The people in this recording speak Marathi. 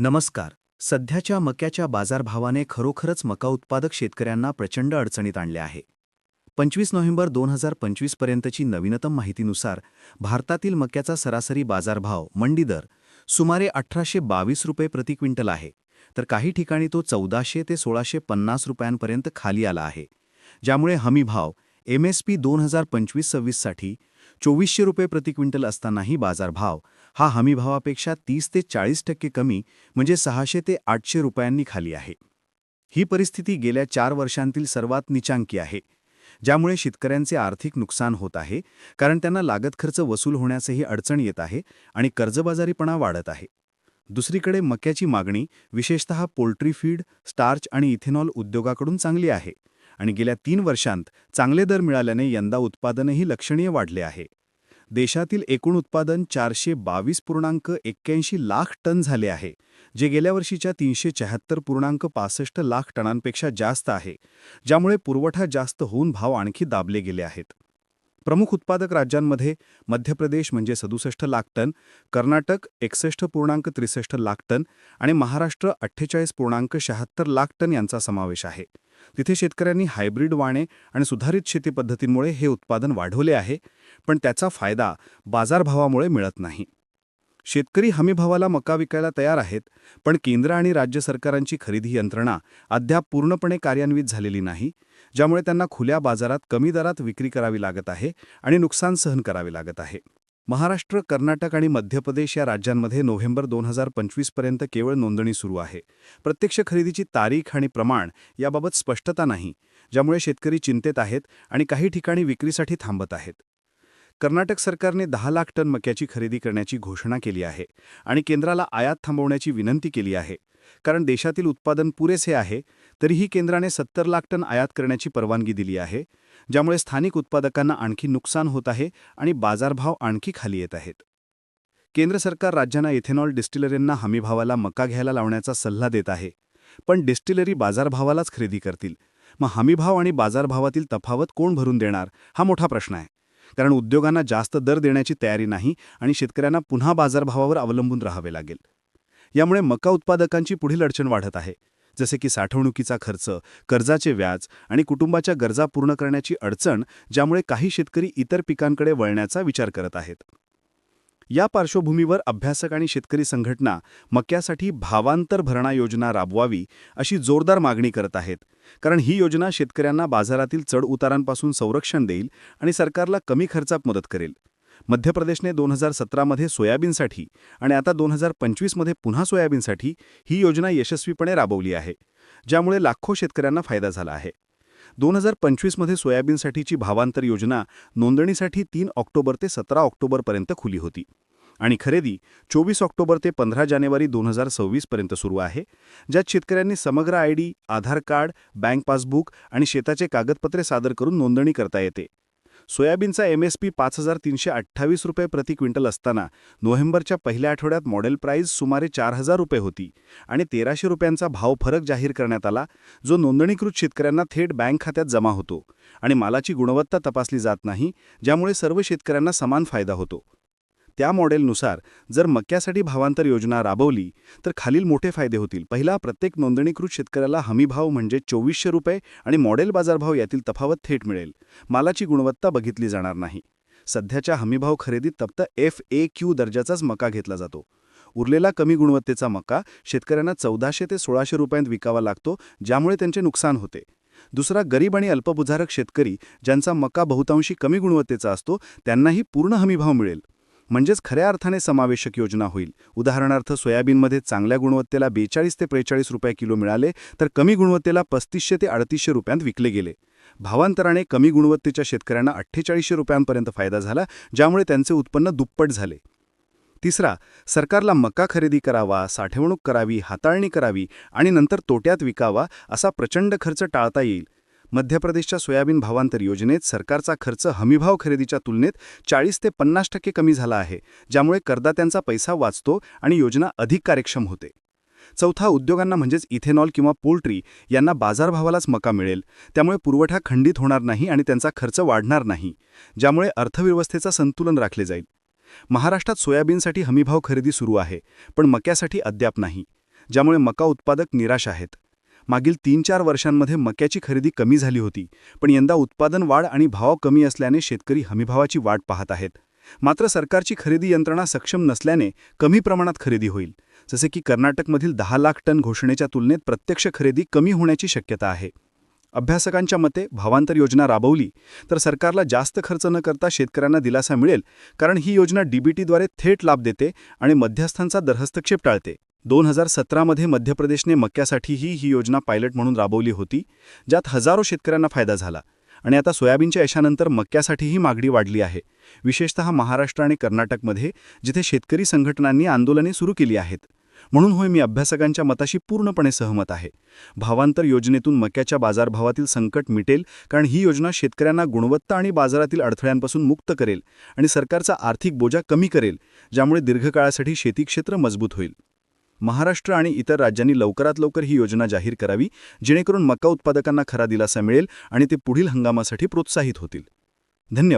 नमस्कार. सध्याच्या मक्याच्या बाजारभावाने खरोखरच मका उत्पादक शेतकऱ्यांना प्रचंड अडचणीत आणले आहे. पंचवीस नोव्हेंबर दोन हजार पंचवीसपर्यंतची नवीनतम माहितीनुसार भारतातील मक्याचा सरासरी बाजारभाव मंडी दर सुमारे अठराशे बावीस रुपये प्रति क्विंटल आहे. तर काही ठिकाणी तो चौदाशे ते सोळाशे पन्नास रुपयांपर्यंत खाली आला आहे. ज्यामुळे हमीभाव एम एस पी दोन हजार पंचवीस सव्वीससाठी चोवीसशे रुपये प्रति क्विंटल असतानाही बाजारभाव. हा हमीभावापेक्षा तीस ते चाळीस टक्के कमी म्हणजे सहाशे ते आठशे रुपयांनी खाली आहे. ही परिस्थिती गेल्या चार वर्षांतील सर्वात निचांकी आहे ज्यामुळे शेतकऱ्यांचे आर्थिक नुकसान होत आहे कारण त्यांना लागत खर्च वसूल होण्यासही अडचण येत आहे आणि कर्जबाजारीपणा वाढत आहे. दुसरीकडे मक्याची मागणी विशेषतः पोल्ट्री फीड स्टार्च आणि इथेनॉल उद्योगाकडून चांगली आहे. आणि गेल्या तीन वर्षांत चांगले दर मिळाल्याने यंदा उत्पादनही लक्षणीय वाढले आहे. देशातील एकूण उत्पादन चारशे बावीस पूर्णांक एक्क्याऐंशी लाख टन झाले आहे जे गेल्या वर्षीच्या तीनशे चॅहत्तर पूर्णांक पासष्ट लाख टनांपेक्षा जास्त आहे ज्यामुळे पुरवठा जास्त होऊन भाव आणखी दाबले गेले आहेत. प्रमुख उत्पादक राज्यांमध्ये मध्य प्रदेश म्हणजे सदुसष्ट लाख टन कर्नाटक एकसष्ट पूर्णांक त्रेसष्ट लाख टन आणि महाराष्ट्र अठ्ठेचाळीस पूर्णांक शहात्तर लाख टन यांचा समावेश आहे. तिथे शेतकऱ्यांनी हायब्रिड वाणे आणि सुधारित शेती पद्धतींमुळे हे उत्पादन वाढवले आहे पण त्याचा फायदा बाजारभावामुळे मिळत नाही. शेतकरी हमीभावाला मका विकायला तयार आहेत पण केंद्र आणि राज्य सरकारांची खरेदी यंत्रणा अद्याप पूर्णपणे कार्यान्वित झालेली नाही ज्यामुळे त्यांना खुल्या बाजारात कमी दरात विक्री करावी लागत आहे आणि नुकसान सहन करावे लागत आहे. महाराष्ट्र कर्नाटक आणि मध्य प्रदेश या राज्यांमध्ये नोव्हेंबर दोन हजार पंचवीसपर्यंत केवळ नोंदणी सुरू आहे. प्रत्यक्ष खरेदीची तारीख आणि प्रमाण याबाबत स्पष्टता नाही ज्यामुळे शेतकरी चिंतेत आहेत आणि काही ठिकाणी विक्रीसाठी थांबत आहेत. कर्नाटक सरकारने दहा लाख टन मक्याची खरेदी करण्याची घोषणा केली आहे आणि केंद्राला आयात थांबवण्याची विनंती केली आहे. कारण देशातील उत्पादन पुरेसे आहे तरीही केंद्राने सत्तर लाख टन आयात करण्याची परवानगी दिली आहे ज्यामुळे स्थानिक उत्पादकांना आणखी नुकसान होत आहे आणि बाजारभाव आणखी खाली येत आहेत. केंद्र सरकार राज्यांना इथेनॉल डिस्टिलरींना हमीभावाला मका घ्यायला लावण्याचा सल्ला देत आहे पण डिस्टिलरी बाजारभावालाच खरेदी करतील. मग हमीभाव आणि बाजारभावातील तफावत कोण भरून देणार हा मोठा प्रश्न आहे. कारण उद्योगांना जास्त दर देण्याची तयारी नाही आणि शेतकऱ्यांना पुन्हा बाजारभावावर अवलंबून राहावे लागेल. यामुळे मका उत्पादकांची पुढील अडचण वाढत आहे. जसे की साठवणुकीचा खर्च कर्जाचे व्याज आणि कुटुंबाच्या गरजा पूर्ण करण्याची अडचण ज्यामुळे काही शेतकरी इतर पिकांकडे वळण्याचा विचार करत आहेत. या पार्श्वभूमीवर अभ्यासक आणि शेतकरी संघटना मक्यासाठी भावांतर भरणा योजना राबवावी अशी जोरदार मागणी करत आहेत. कारण ही योजना शेतकऱ्यांना बाजारातील चढउतारांपासून संरक्षण देईल आणि सरकारला कमी खर्चात मदत करेल. मध्य प्रदेशने दोन हजार सतरामध्ये सोयाबीनसाठी आणि आता दोन हजार पंचवीसमध्ये पुन्हा सोयाबीनसाठी ही योजना यशस्वीपणे राबवली आहे ज्यामुळे लाखो शेतकऱ्यांना फायदा झाला आहे. दोन हजार पंचवीसमध्ये सोयाबीनसाठीची भावांतर योजना नोंदणीसाठी तीन ऑक्टोबर ते सतरा ऑक्टोबरपर्यंत खुली होती आणि खरेदी चोवीस ऑक्टोबर ते पंधरा जानेवारी दोन हजार सव्वीसपर्यंत सुरू आहे ज्यात शेतकऱ्यांनी Samagra I D Aadhaar card bank passbook आणि शेताचे कागदपत्रे सादर करून नोंदणी करता येते. सोयाबीनचा एम एस पी पाच हजार तीनशे अठ्ठावीस रुपये प्रति क्विंटल असताना नोव्हेंबरच्या पहिल्या आठवड्यात मॉडेल प्राईज सुमारे चार हजार रुपये होती आणि तेराशे रुपयांचा भाव फरक जाहीर करण्यात आला जो नोंदणीकृत शेतकऱ्यांना थेट बँक खात्यात जमा होतो आणि मालाची गुणवत्ता तपासली जात नाही ज्यामुळे सर्व शेतकऱ्यांना समान फायदा होतो. त्या मॉडेलनुसार जर मक्यासाठी भावांतर योजना राबवली तर खालील मोठे फायदे होतील. पहिला प्रत्येक नोंदणीकृत शेतकऱ्याला हमीभाव म्हणजे चोवीसशे रुपये आणि मॉडेल बाजारभाव यातील तफावत थेट मिळेल. मालाची गुणवत्ता बघितली जाणार नाही. सध्याच्या हमीभाव खरेदीत तप्त एफ ए क्यू दर्जाचाच मका घेतला जातो. उरलेला कमी गुणवत्तेचा मका शेतकऱ्यांना चौदाशे ते सोळाशे रुपयांत विकावा लागतो ज्यामुळे त्यांचे नुकसान होते. दुसरा गरीब आणि अल्पभूधारक शेतकरी ज्यांचा मका बहुतांशी कमी गुणवत्तेचा असतो त्यांनाही पूर्ण हमीभाव मिळेल. म्हणजेच खऱ्या अर्थाने समावेशक योजना होईल. उदाहरणार्थ सोयाबीनमध्ये चांगल्या गुणवत्तेला बेचाळीस ते त्रेचाळीस रुपये किलो मिळाले तर कमी गुणवत्तेला पस्तीसशे ते अडतीसशे रुपयांत विकले गेले. भावांतराने कमी गुणवत्तेच्या शेतकऱ्यांना अठ्ठेचाळीसशे रुपयांपर्यंत फायदा झाला ज्यामुळे त्यांचे उत्पन्न दुप्पट झाले. तिसरा सरकारला मका खरेदी करावा साठवणूक करावी हाताळणी करावी आणि नंतर तोट्यात विकावा असा प्रचंड खर्च टाळता येईल. मध्य प्रदेशच्या सोयाबीन भावांतर योजनेत सरकारचा खर्च हमीभाव खरेदीच्या तुलनेत चाळीस ते पन्नास टक्के कमी झाला आहे ज्यामुळे करदात्यांचा पैसा वाचतो आणि योजना अधिक कार्यक्षम होते. चौथा उद्योगांना म्हणजेच इथेनॉल किंवा पोल्ट्री यांना बाजारभावालाच मका मिळेल त्यामुळे पुरवठा खंडित होणार नाही आणि त्यांचा खर्च वाढणार नाही ज्यामुळे अर्थव्यवस्थेचा संतुलन राखले जाईल. महाराष्ट्रात सोयाबीनसाठी हमीभाव खरेदी सुरू आहे पण मक्यासाठी अद्याप नाही ज्यामुळे मका उत्पादक निराश आहेत. मागील तीन चार वर्षांमध्ये मक्याची खरेदी कमी झाली होती. पण यंदा उत्पादन वाढ आणि भाव कमी असल्याने शेतकरी हमीभावाची वाट पाहत आहेत. मात्र सरकारची खरेदी यंत्रणा सक्षम नसल्याने कमी प्रमाणात खरेदी होईल. जसे की कर्नाटकमधील दहा लाख टन घोषणेच्या तुलनेत प्रत्यक्ष खरेदी कमी होण्याची शक्यता आहे. अभ्यासकांच्या मते भावांतर योजना राबवली तर सरकारला जास्त खर्च न करता शेतकऱ्यांना दिलासा मिळेल कारण ही योजना डीबीटीद्वारे थेट लाभ देते आणि मध्यस्थांचा दरहस्तक्षेप टाळते. दोन हजार सतरामध्ये मध्य प्रदेशने मक्यासाठीही ही योजना पायलट म्हणून राबवली होती ज्यात हजारो शेतकऱ्यांना फायदा झाला आणि आता सोयाबीनच्या यशानंतर मक्यासाठीही मागणी वाढली आहे. विशेषतः महाराष्ट्र आणि कर्नाटकमध्ये जिथे शेतकरी संघटनांनी आंदोलने सुरू केली आहेत. म्हणून होय मी अभ्यासकांच्या मताशी पूर्णपणे सहमत आहे. भावांतर योजनेतून मक्याच्या बाजारभावातील संकट मिटेल कारण ही योजना शेतकऱ्यांना गुणवत्ता आणि बाजारातील अडथळ्यांपासून मुक्त करेल आणि सरकारचा आर्थिक बोजा कमी करेल ज्यामुळे दीर्घकाळासाठी शेती क्षेत्र मजबूत होईल. महाराष्ट्र आणि इतर राज्यांनी लवकरात लवकर ही योजना जाहीर करावी जेणेकरून मका उत्पादकांना खरा दिलासा मिळेल आणि ते पुढील हंगामासाठी प्रोत्साहित होतील. धन्यवाद.